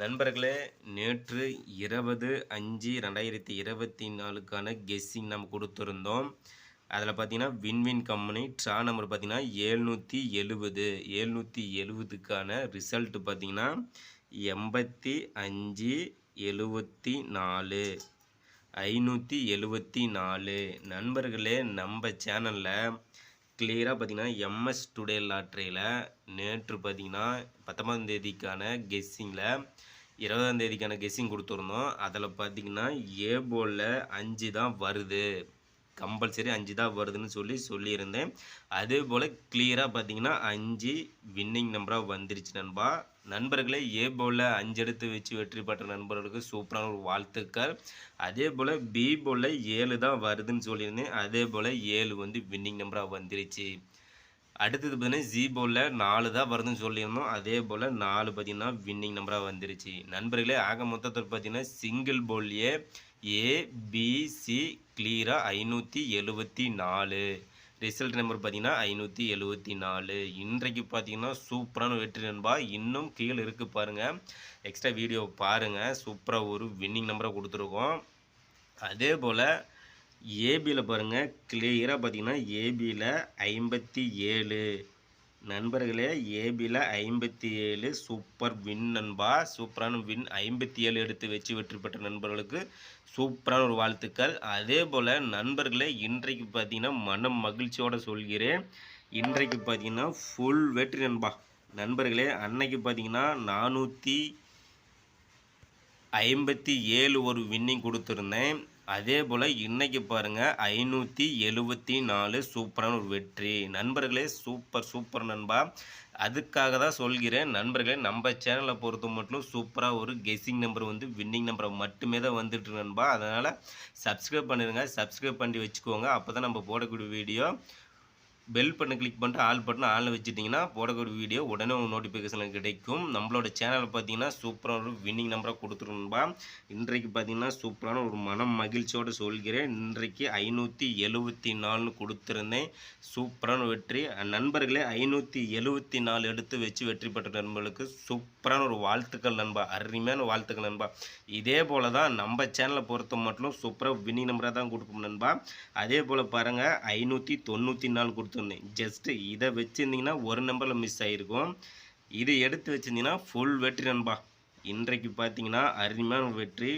நண்பர்களே நேற்று இருபது அஞ்சு ரெண்டாயிரத்தி இருபத்தி நாலுக்கான கெஸ்ஸிங் நம்ம கொடுத்துருந்தோம். அதில் பார்த்தீங்கன்னா வின்வின் கம்பெனி ட்ரா நம்பர் பார்த்தீங்கன்னா ஏழ்நூற்றி எழுபது. ஏழ்நூற்றி எழுபதுக்கான ரிசல்ட்டு பார்த்தீங்கன்னா எண்பத்தி அஞ்சு எழுபத்தி நாலு. ஐநூற்றி எழுபத்தி நாலு. நண்பர்களே நம்ம சேனலில் கிளியராக பார்த்தீங்கன்னா எம்எஸ் டுடே லாட்ரியில் நேற்று பார்த்தீங்கன்னா பத்தொன்பதாம் தேதிக்கான கெஸ்ஸிங்கில் இருபதாம் தேதிக்கான கெஸ்ஸிங் கொடுத்துருந்தோம். அதில் பார்த்தீங்கன்னா ஏ போலில் அஞ்சு தான் வருது. கம்பல்சரி அஞ்சு தான் வருதுன்னு சொல்லி சொல்லியிருந்தேன். அதே போல் கிளியராக பார்த்தீங்கன்னா அஞ்சு வின்னிங் நம்பராக வந்துருச்சு நண்பா. நண்பர்களே ஏ போலில் அஞ்சு எடுத்து வச்சு வெற்றி பெற்ற நண்பர்களுக்கு சூப்பரான ஒரு வாழ்த்துக்கள். அதே போல் பி போலில் ஏழு தான் வருதுன்னு சொல்லியிருந்தேன். அதே போல் ஏழு வந்து வின்னிங் நம்பராக வந்துருச்சு. அடுத்தது பார்த்தீங்கன்னா ஜி போலில் நாலு தான் வருதுன்னு சொல்லியிருந்தோம். அதே போல் நாலு பார்த்தீங்கன்னா வின்னிங் நம்பராக வந்துருச்சு. நண்பர்களே ஆக மொத்தத்தில் பார்த்தீங்கன்னா சிங்கிள் போல்லையே ஏபிசி கிளியராக ஐநூற்றி எழுபத்தி நாலு. ரிசல்ட் நம்பர் பார்த்தீங்கன்னா ஐநூற்றி எழுபத்தி நாலு. இன்றைக்கு பார்த்தீங்கன்னா சூப்பரான வெற்றி நண்பா. இன்னும் கீழே இருக்குது பாருங்கள் எக்ஸ்ட்ரா வீடியோ பாருங்கள் சூப்பராக ஒரு வின்னிங் நம்பரை கொடுத்துருக்கோம். அதே போல் ஏபியில் பாருங்கள் கிளியராக பார்த்தீங்கன்னா ஏபியில் ஐம்பத்தி ஏழு. நண்பர்களே ஏபியில் ஐம்பத்தி ஏழு சூப்பர் வின் நண்பா சூப்பரான வின் ஐம்பத்தி ஏழு எடுத்து வச்சு வெற்றி பெற்ற நண்பர்களுக்கு சூப்பரான ஒரு வாழ்த்துக்கள். அதே போல் நண்பர்களே இன்றைக்கு பார்த்தீங்கன்னா மன மகிழ்ச்சியோடு சொல்கிறேன். இன்றைக்கு பார்த்தீங்கன்னா ஃபுல் வெற்றி நண்பா. நண்பர்களே அன்னைக்கு பார்த்தீங்கன்னா நானூற்றி ஐம்பத்தி ஏழு ஒரு வின்னிங் கொடுத்துருந்தேன். அதே போல் இன்றைக்கி பாருங்கள் ஐநூற்றி எழுபத்தி நாலு சூப்பரான ஒரு வெற்றி. நண்பர்களே சூப்பர் சூப்பர் நண்பா. அதுக்காக தான் சொல்கிறேன். நண்பர்களே நம்ம சேனலை பொறுத்த மட்டும் சூப்பராக ஒரு கெஸ்ஸிங் நம்பர் வந்து வின்னிங் நம்பரை மட்டுமே தான் வந்துட்டு நண்பா. அதனால் சப்ஸ்கிரைப் பண்ணிடுங்க சப்ஸ்கிரைப் பண்ணி வச்சுக்கோங்க. அப்போ தான் நம்ம போடக்கூடிய வீடியோ பெல் பட்டனை கிளிக் பண்ணிட்டு ஆல் பட்டன் ஆளில் வச்சுட்டிங்கன்னா போடக்கூடிய வீடியோ உடனே உங்கள் நோட்டிஃபிகேஷனில் கிடைக்கும். நம்மளோட சேனலில் பார்த்தீங்கன்னா சூப்பரான ஒரு வின்னிங் நம்பராக கொடுத்துருந்தா இன்றைக்கு பார்த்தீங்கன்னா சூப்பரான ஒரு மனம் மகிழ்ச்சியோடு சொல்கிறேன். இன்றைக்கு ஐநூற்றி எழுபத்தி நாலுன்னு கொடுத்துருந்தேன். சூப்பரான வெற்றி. நண்பர்களே ஐநூற்றி எழுபத்தி நாலு எடுத்து வச்சு வெற்றி பெற்ற நண்பர்களுக்கு சூப்பரான ஒரு வாழ்த்துக்கள் நண்பா. அருமையான வாழ்த்துக்கள் நண்பா. இதே போல் தான் நம்ம சேனலை பொறுத்த மட்டும் சூப்பராக வின்னிங் நம்பராக தான் கொடுக்கும் நண்பா. அதே போல் பாருங்கள் ஐநூற்றி தொண்ணூற்றி நாலு கொடுத்து கொடுத்துருந்தேன் ஜஸ்ட்டு இதை வச்சுருந்தீங்கன்னா ஒரு நம்பரில் மிஸ் ஆகிருக்கும் இதை எடுத்து வச்சுருந்தீங்கன்னா ஃபுல் வெற்றி நண்பா. இன்றைக்கு பார்த்தீங்கன்னா அருமையான வெற்றி.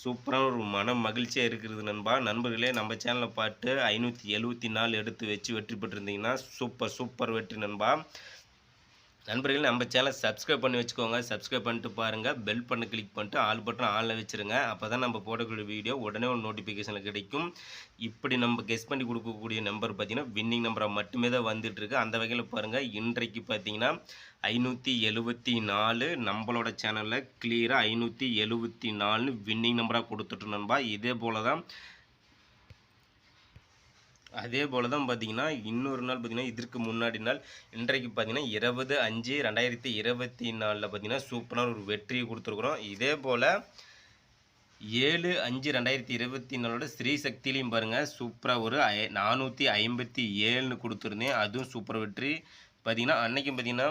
சூப்பரான ஒரு மன மகிழ்ச்சியாக இருக்கிறது நண்பா. நண்பர்களே நம்ம சேனலை பார்த்து ஐநூற்றி எழுபத்தி நாலு எடுத்து வச்சு வெற்றி பெற்றிருந்தீங்கன்னா சூப்பர் சூப்பர் வெற்றி நண்பா. நண்பர்கள் நம்ம சேனலை சப்ஸ்கிரைப் பண்ணி வச்சுக்கோங்க. சப்ஸ்கிரைப் பண்ணிட்டு பாருங்கள் பெல் பண்ண கிளிக் பண்ணிட்டு ஆல் பட்டன் ஆளில் வச்சுருங்க. அப்போ தான் நம்ம போடக்கூடிய வீடியோ உடனே ஒரு நோட்டிஃபிகேஷனில் கிடைக்கும். இப்படி நம்ம கெஸ் பண்ணி கொடுக்கக்கூடிய நம்பர் பார்த்திங்கன்னா வின்னிங் நம்பராக மட்டுமே தான் வந்துட்டுருக்கு. அந்த வகையில் பாருங்கள் இன்றைக்கு பார்த்தீங்கன்னா ஐநூற்றி எழுபத்தி நாலு நம்மளோட சேனலில் கிளியராக ஐநூற்றி எழுபத்தி நாலுன்னு வின்னிங் நம்பராக கொடுத்துட்டு நண்பா. இதே போல் தான் அதே போல் தான் பார்த்தீங்கன்னா இன்னொரு நாள் பார்த்தீங்கன்னா இதற்கு முன்னாடி நாள் இன்றைக்கு பார்த்தீங்கன்னா இருபது அஞ்சு ரெண்டாயிரத்தி இருபத்தி நாலில் பார்த்தீங்கன்னா சூப்பரான ஒரு வெற்றியை கொடுத்துருக்குறோம். இதே போல் ஏழு அஞ்சு ரெண்டாயிரத்தி இருபத்தி நாலோட ஸ்ரீ சக்திலையும் பாருங்கள் சூப்பராக ஒரு ஐ நானூற்றி ஐம்பத்தி ஏழுன்னு கொடுத்துருந்தேன். அதுவும் சூப்பர் வெற்றி. பார்த்தீங்கன்னா அன்றைக்கும் பார்த்தீங்கன்னா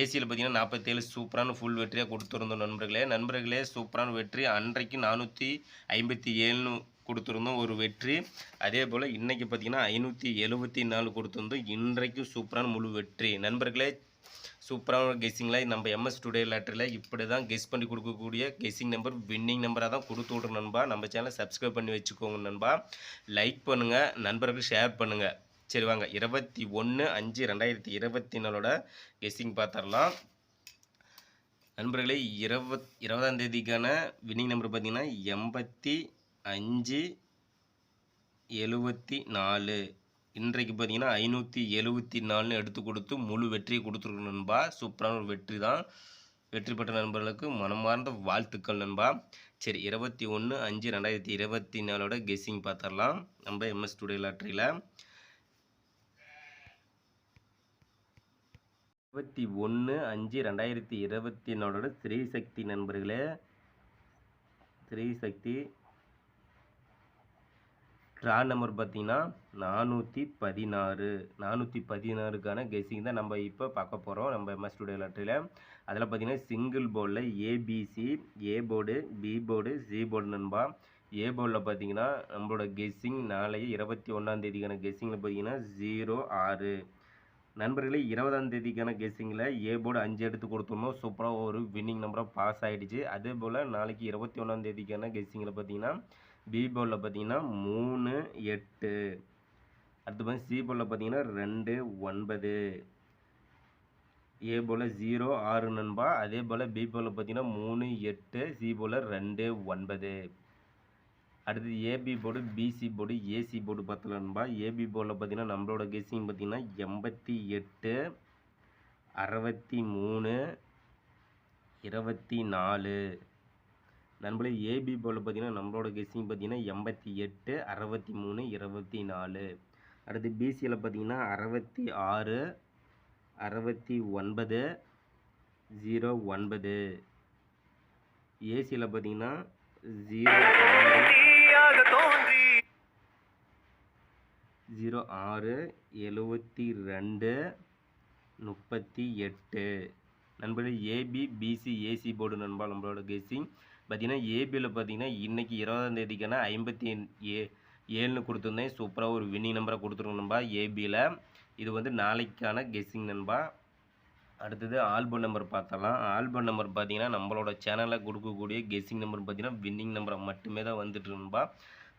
ஏசியில் பார்த்தீங்கன்னா நாற்பத்தேழு சூப்பரான ஃபுல் வெற்றியாக கொடுத்துருந்தோம் நண்பர்களே. நண்பர்களே சூப்பரான வெற்றி. அன்றைக்கு நானூற்றி ஐம்பத்தி ஏழுன்னு கொடுத்துருந்தோம் ஒரு வெற்றி. அதே போல் இன்றைக்கி பார்த்திங்கன்னா ஐநூற்றி எழுபத்தி நாலு கொடுத்துருந்தோம். இன்றைக்கும் சூப்பரான முழு வெற்றி. நண்பர்களே சூப்பரான கெஸ்ஸிங்கில் நம்ம எம்எஸ் டுடே லெட்டரில் இப்படி தான் கெஸ் பண்ணி கொடுக்கக்கூடிய கெஸ்ஸிங் நம்பர் வின்னிங் நம்பராக தான் கொடுத்து விட்றோம் நண்பா. நம்ம சேனலை சப்ஸ்கிரைப் பண்ணி வச்சுக்கோங்க நண்பா. லைக் பண்ணுங்கள் நண்பர்கள் ஷேர் பண்ணுங்கள் சரி வாங்க இருபத்தி ஒன்று அஞ்சு ரெண்டாயிரத்தி இருபத்தி நாலோட கெஸ்ஸிங் பார்த்துடலாம் நண்பர்களே இருபத் இருபதாம் தேதிக்கான வின்னிங் நம்பர் பார்த்திங்கன்னா எண்பத்தி அஞ்சு எழுபத்தி நாலு. இன்றைக்கு பார்த்தீங்கன்னா ஐநூற்றி எழுபத்தி நாலுன்னு எடுத்து கொடுத்து முழு வெற்றியை கொடுத்துருக்கணும் நண்பா. சூப்பரான ஒரு வெற்றி தான். வெற்றி பெற்ற நண்பர்களுக்கு மனமார்ந்த வாழ்த்துக்கள் நண்பா. சரி இருபத்தி ஒன்று அஞ்சு ரெண்டாயிரத்தி இருபத்தி நாலோட கெஸ்ஸிங் பார்த்துடலாம். நம்ம எம்எஸ் ஸ்டுடியோ லாட்ரியில் இருபத்தி ஒன்று அஞ்சு ரெண்டாயிரத்தி இருபத்தி நாலோட ஸ்ரீசக்தி நண்பர்களே. ஸ்ரீ சக்தி நம்பர் பார்த்தீங்கன்னா நானூற்றி பதினாறு. நானூற்றி பதினாறுக்கான கெஸ்ஸிங் தான் நம்ம இப்போ பார்க்க போகிறோம் நம்ம எம்எஸ் ஸ்டுடியோ லாட்டரியில் அதில் பார்த்தீங்கன்னா சிங்கிள் போர்டில் ABC A board B board C board நண்பா. ஏ போர்டில் பார்த்தீங்கன்னா நம்மளோட கெஸ்ஸிங் நாளைய இருபத்தி ஒன்றாம் தேதிக்கான கெஸ்ஸிங்கில் பார்த்தீங்கன்னா ஜீரோ ஆறு. நண்பர்களே இருபதாம் தேதிக்கான கெஸ்ஸிங்கில் ஏ போர்டு அஞ்சு எடுத்து கொடுத்தோமோ சூப்பராக ஒரு வின்னிங் நம்பராக பாஸ் ஆகிடுச்சு அதே போல் நாளைக்கு இருபத்தி ஒன்றாம் தேதிக்கான கெஸ்ஸிங்கில் பார்த்தீங்கன்னா பி போர்டில் பார்த்தீங்கன்னா மூணு எட்டு. அடுத்து பார்த்தீங்கன்னா சி போர்டில் பார்த்தீங்கன்னா ரெண்டு ஒன்பது. ஏ போல் ஜீரோ ஆறு நண்பா. அதே போல் பி போல் பார்த்தீங்கன்னா மூணு எட்டு. சி போல் ரெண்டு ஒன்பது. அடுத்து AB board BC board AC board பார்த்தல நண்பா. ஏபி போர்டில் பார்த்தீங்கன்னா நம்மளோட கெஸ்ஸிங் பார்த்தீங்கன்னா எண்பத்தி எட்டு அறுபத்தி மூணு இருபத்தி நாலு. நண்பர்களே ஏபி போல் பார்த்தீங்கன்னா நம்மளோட கெஸ்ஸிங் பார்த்தீங்கன்னா எண்பத்தி எட்டு அறுபத்தி மூணு இருபத்தி நாலு. அடுத்து பிசியில் பார்த்தீங்கன்னா அறுபத்தி ஆறு அறுபத்தி ஒன்பது ஜீரோ ஒன்பது. ஏசியில் பார்த்தீங்கன்னா ஜீரோ ஜீரோ ஆறு எழுவத்தி ரெண்டு முப்பத்தி எட்டு. நண்பர்களே ஏபி பிசி ஏசி போர்டு நண்பா நம்மளோட கெஸ்ஸிங் பார்த்தீங்கன்னா ஏபியில் பார்த்தீங்கன்னா இன்றைக்கி இருபதாம் தேதிக்கான ஐம்பத்தி ஏ ஏழுன்னு கொடுத்துருந்தேன். சூப்பராக ஒரு வின்னிங் நம்பரை கொடுத்துருங்க நண்பா ஏபியில் இது வந்து நாளைக்கான கெஸ்ஸிங் நண்பா. அடுத்தது ஆல்பம் நம்பர் பார்த்தலாம் ஆல்பம் நம்பர் பார்த்தீங்கன்னா நம்மளோட சேனலில் கொடுக்கக்கூடிய கெஸ்ஸிங் நம்பர் பார்த்தீங்கன்னா வின்னிங் நம்பரை மட்டுமே தான் வந்துட்டு நண்பா.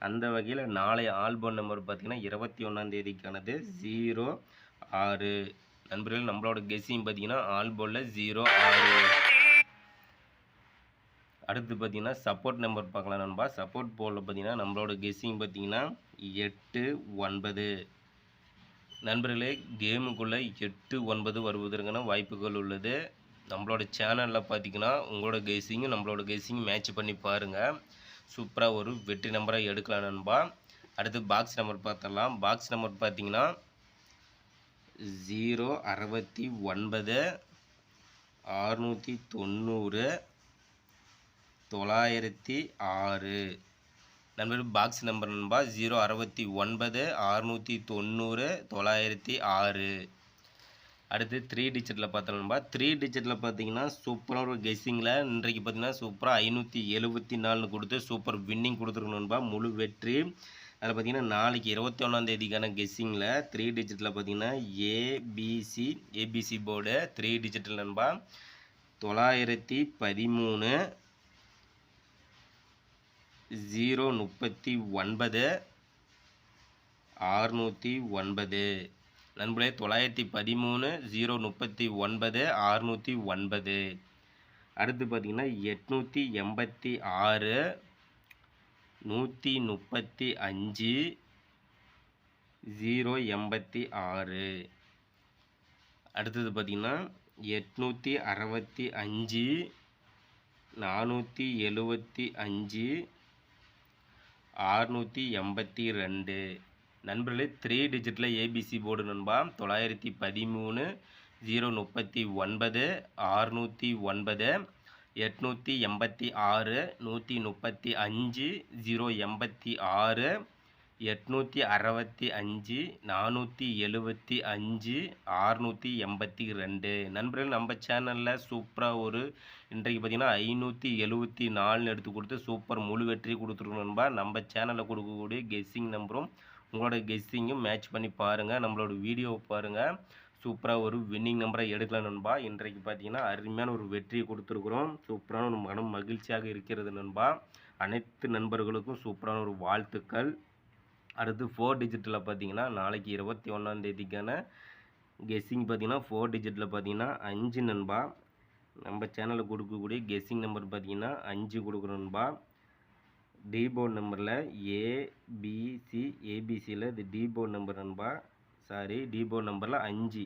அந்த வகையில் நாளைய ஆல்பம் நம்பர் பார்த்தீங்கன்னா இருபத்தி ஒன்றாம் தேதிக்கானது. ஜீரோ ஆறு நண்பர்கள் நம்மளோட கெஸ்ஸையும் பார்த்தீங்கன்னா ஆல்போலில் ஜீரோ ஆறு. அடுத்து பார்த்தீங்கன்னா சப்போர்ட் நம்பர் பார்க்கலாம் நண்பா. சப்போர்ட் போலில் பார்த்தீங்கன்னா நம்மளோட கெஸ்ஸிங் பார்த்தீங்கன்னா எட்டு ஒன்பது. நண்பர்களே கேமுக்குள்ளே எட்டு ஒன்பது வருவதற்கான வாய்ப்புகள் உள்ளது. நம்மளோட சேனலில் பார்த்தீங்கன்னா உங்களோட கெஸ்ஸிங்கும் நம்மளோட கெஸ்ஸிங்கும் மேட்ச் பண்ணி பாருங்கள் சூப்பராக ஒரு வெற்றி நம்பராக எடுக்கலாம் நண்பா. அடுத்து பாக்ஸ் நம்பர் பார்த்துடலாம். பாக்ஸ் நம்பர் பார்த்தீங்கன்னா ஜீரோ அறுபத்தி ஒன்பது அறுநூற்றி தொண்ணூறு தொள்ளாயிரத்தி ஆறு. நண்பர்கள் பாக்ஸ் நம்பர் நண்பா ஜீரோ அறுபத்தி ஒன்பது அறுநூற்றி தொண்ணூறு தொள்ளாயிரத்தி ஆறு. அடுத்து த்ரீ டிஜிட்டில் பார்த்தோம்னா த்ரீ டிஜிட்டில் பார்த்தீங்கன்னா சூப்பராக ஒரு கெஸ்ஸிங்கில் இன்றைக்கு பார்த்தீங்கன்னா சூப்பராக ஐநூற்றி எழுபத்தி நாலுன்னு கொடுத்து சூப்பர் வின்னிங் கொடுத்துருக்கணும்பா முழு வெற்றி அதில் பார்த்தீங்கன்னா நாளைக்கு இருபத்தி ஒன்றாந்தேதிக்கான கெஸ்ஸிங்கில் த்ரீ டிஜிட்டில் பார்த்தீங்கன்னா ABC ABC board three digital நண்பா. தொள்ளாயிரத்தி பதிமூணு ஜீரோ முப்பத்தி ஒன்பது ஆறுநூற்றி ஒன்பது. நண்பர்களே தொள்ளாயிரத்தி பதிமூணு ஜீரோ முப்பத்தி ஒன்பது ஆறுநூற்றி ஒன்பது. அடுத்து பார்த்திங்கன்னா எட்நூற்றி எண்பத்தி ஆறு நூற்றி முப்பத்தி அஞ்சு ஜீரோ எண்பத்தி ஆறு. அடுத்தது பார்த்திங்கன்னா எட்நூற்றி அறுபத்தி அஞ்சு நானூற்றி எழுபத்தி அஞ்சு ஆறுநூற்றி எண்பத்தி ரெண்டு. நண்பர்களே த்ரீ டிஜிட்டில் ஏபிசி போர்டு நண்பா. தொள்ளாயிரத்தி பதிமூணு ஜீரோ முப்பத்தி ஒன்பது ஆறுநூற்றி ஒன்பது எட்நூற்றி எண்பத்தி ஆறு நூற்றி முப்பத்தி அஞ்சு ஜீரோ எண்பத்தி ஆறு எட்நூற்றி அறுபத்தி அஞ்சு நானூற்றி எழுபத்தி அஞ்சு ஆறுநூற்றி எண்பத்தி ரெண்டு. நண்பர்கள் நம்ம சேனலில் சூப்பராக ஒரு இன்றைக்கு பார்த்தீங்கன்னா ஐநூற்றி எழுபத்தி நாலுன்னு எடுத்து கொடுத்து சூப்பர் முழு வெற்றி கொடுத்துருக்கோம் நண்பா. நம்ம சேனலில் கொடுக்கக்கூடிய கெஸ்ஸிங் நம்பரும் உங்களோட கெஸ்ஸிங்கும் மேட்ச் பண்ணி பாருங்கள் நம்மளோட வீடியோவை பாருங்கள் சூப்பராக ஒரு வின்னிங் நம்பரை எடுக்கலாம் நண்பா. இன்றைக்கு பார்த்தீங்கன்னா அருமையான ஒரு வெற்றியை கொடுத்துருக்குறோம். சூப்பரான ஒரு மனம் மகிழ்ச்சியாக இருக்கிறது நண்பா. அனைத்து நண்பர்களுக்கும் சூப்பரான ஒரு வாழ்த்துக்கள். அடுத்து ஃபோர் டிஜிட்டில் பார்த்தீங்கன்னா நாளைக்கு இருபத்தி ஒன்றாம் தேதிக்கான கெஸ்ஸிங் பார்த்தீங்கன்னா ஃபோர் டிஜிட்டில் பார்த்தீங்கன்னா அஞ்சு நண்பா. நம்ம சேனலில் கொடுக்கக்கூடிய கெஸ்ஸிங் நம்பர் பார்த்தீங்கன்னா அஞ்சு கொடுக்குறோம் நண்பா. டி நம்பரில் ஏபிசி ஏபிசியில் இது டிபோர்ட் நம்பர் நண்பா. சாரி டிபோ நம்பரில் அஞ்சு.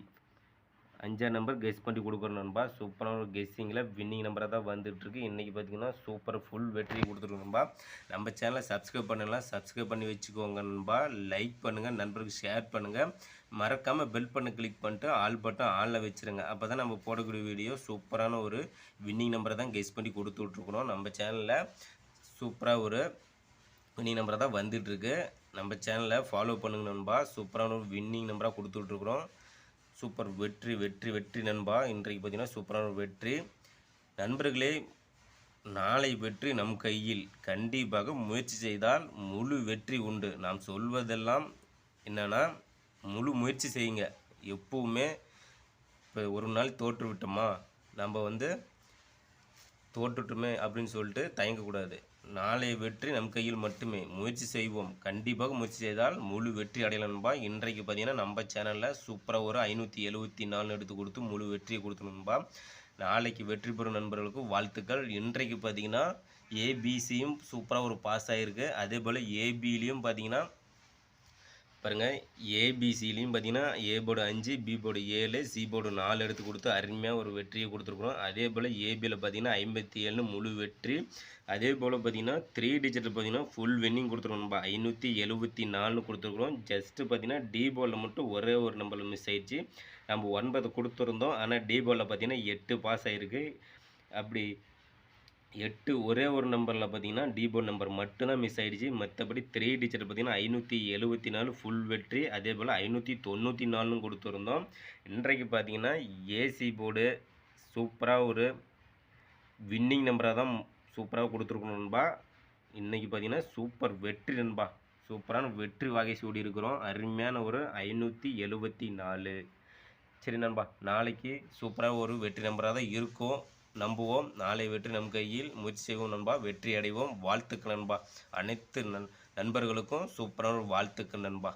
அஞ்சாம் நம்பர் கெஸ் பண்ணி கொடுக்குறோம் நண்பா. சூப்பரான ஒரு கெஸ்ஸிங்கில் வின்னிங் நம்பராக தான் வந்துட்டுருக்கு. இன்றைக்கி பார்த்தீங்கன்னா சூப்பர் ஃபுல் வெற்றி கொடுத்துருக்கோம் நண்பா. நம்ம சேனலை சப்ஸ்கிரைப் பண்ணலாம் சப்ஸ்கிரைப் பண்ணி வச்சுக்கோங்க நண்பா. லைக் பண்ணுங்கள் நண்பருக்கு ஷேர் பண்ணுங்கள் மறக்காமல் பெல் பண்ண கிளிக் பண்ணிட்டு ஆல் பட்டன் ஆனில் வச்சுருங்க. அப்போ தான் நம்ம போடக்கூடிய வீடியோ சூப்பரான ஒரு வின்னிங் நம்பரை தான் கெஸ் பண்ணி கொடுத்து விட்ருக்கணும் நம்ம சேனலில் சூப்பராக ஒரு வின்னிங் நம்பராக தான் வந்துட்டுருக்கு. நம்ம சேனலை ஃபாலோ பண்ணுங்க நண்பா. சூப்பரான ஒரு வின்னிங் நம்பராக கொடுத்துட்ருக்குறோம் சூப்பர் வெற்றி வெற்றி வெற்றி நண்பா. இன்றைக்கு பார்த்தீங்கன்னா சூப்பரான ஒரு வெற்றி. நண்பர்களே நாளை வெற்றி நம் கையில். கண்டிப்பாக முயற்சி செய்தால் முழு வெற்றி உண்டு. நாம் சொல்வதெல்லாம் என்னென்னா முழு முயற்சி செய்யுங்க. எப்போவுமே இப்போ ஒரு நாள் தோற்று விட்டோமா நம்ம வந்து தோற்றுட்டுமே அப்படின்னு சொல்லிட்டு தயங்கக்கூடாது. நாளை வெற்றி நம் கையில் மட்டுமே. முயற்சி செய்வோம். கண்டிப்பாக முயற்சி செய்தால் முழு வெற்றி அடையலன்பா இன்றைக்கு பார்த்தீங்கன்னா நம்ம சேனலில் சூப்பராக ஒரு ஐநூற்றி எழுபத்தி நாலு எடுத்து கொடுத்து முழு வெற்றியை கொடுத்தணும்பா நாளைக்கு வெற்றி பெறும் நண்பர்களுக்கு வாழ்த்துக்கள். இன்றைக்கு பார்த்தீங்கன்னா ஏபிசியும் சூப்பராக ஒரு பாஸ் ஆகிருக்கு அதே போல் ஏபிலையும் பார்த்தீங்கன்னா பாருங்கள் ஏபிசிலையும் பார்த்தீங்கன்னா ஏ போர்டு அஞ்சு பி போர்டு ஏழு சி போர்டு நாலு எடுத்து கொடுத்து அருமையாக ஒரு வெற்றியை கொடுத்துருக்குறோம். அதே போல் ஏபியில் பார்த்தீங்கன்னா ஐம்பத்தி ஏழுன்னு முழு வெற்றி. அதே போல் பார்த்தீங்கன்னா த்ரீ டிஜிட்டில் பார்த்தீங்கன்னா ஃபுல் வின்னிங் கொடுத்துருக்கோம். நம்ம ஐநூற்றி எழுபத்தி நாலுன்னு கொடுத்துருக்குறோம். ஜஸ்ட்டு பார்த்தீங்கன்னா டி போலில் மட்டும் ஒரே ஒரு நம்பரில் மிஸ் ஆயிடுச்சு. நம்ம ஒன்பது கொடுத்துருந்தோம். ஆனால் டி போலில் பார்த்தீங்கன்னா எட்டு பாஸ் ஆகிருக்கு அப்படி எட்டு ஒரே ஒரு நம்பரில் பார்த்தீங்கன்னா டிபோர்ட் நம்பர் மட்டும்தான் மிஸ் ஆகிடுச்சு மற்றபடி த்ரீ டிஜிட் பார்த்தீங்கன்னா ஐநூற்றி எழுபத்தி நாலு ஃபுல் வெற்றி. அதே போல் ஐநூற்றி தொண்ணூற்றி நாலும் கொடுத்துருந்தோம். இன்றைக்கு பார்த்தீங்கன்னா ஏசி போர்டு சூப்பராக ஒரு வின்னிங் நம்பராக தான் சூப்பராக கொடுத்துருக்கணும் நண்பா. இன்றைக்கி பார்த்தீங்கன்னா சூப்பர் வெற்றி நண்பா. சூப்பரான வெற்றி வகை சூடி இருக்கிறோம். அருமையான ஒரு ஐநூற்றி எழுபத்தி நாலு. சரி நண்பா. நாளைக்கு சூப்பராக ஒரு வெற்றி நம்பராக தான் இருக்கும். நம்புவோம். நாளை வெற்றி நம் கையில். முயற்சி செய்வோம் நண்பா. வெற்றி அடைவோம் வாழ்த்துக்கள் நண்பா. அனைத்து நண் நண்பர்களுக்கும் சூப்பரான வாழ்த்துக்கள் நண்பா.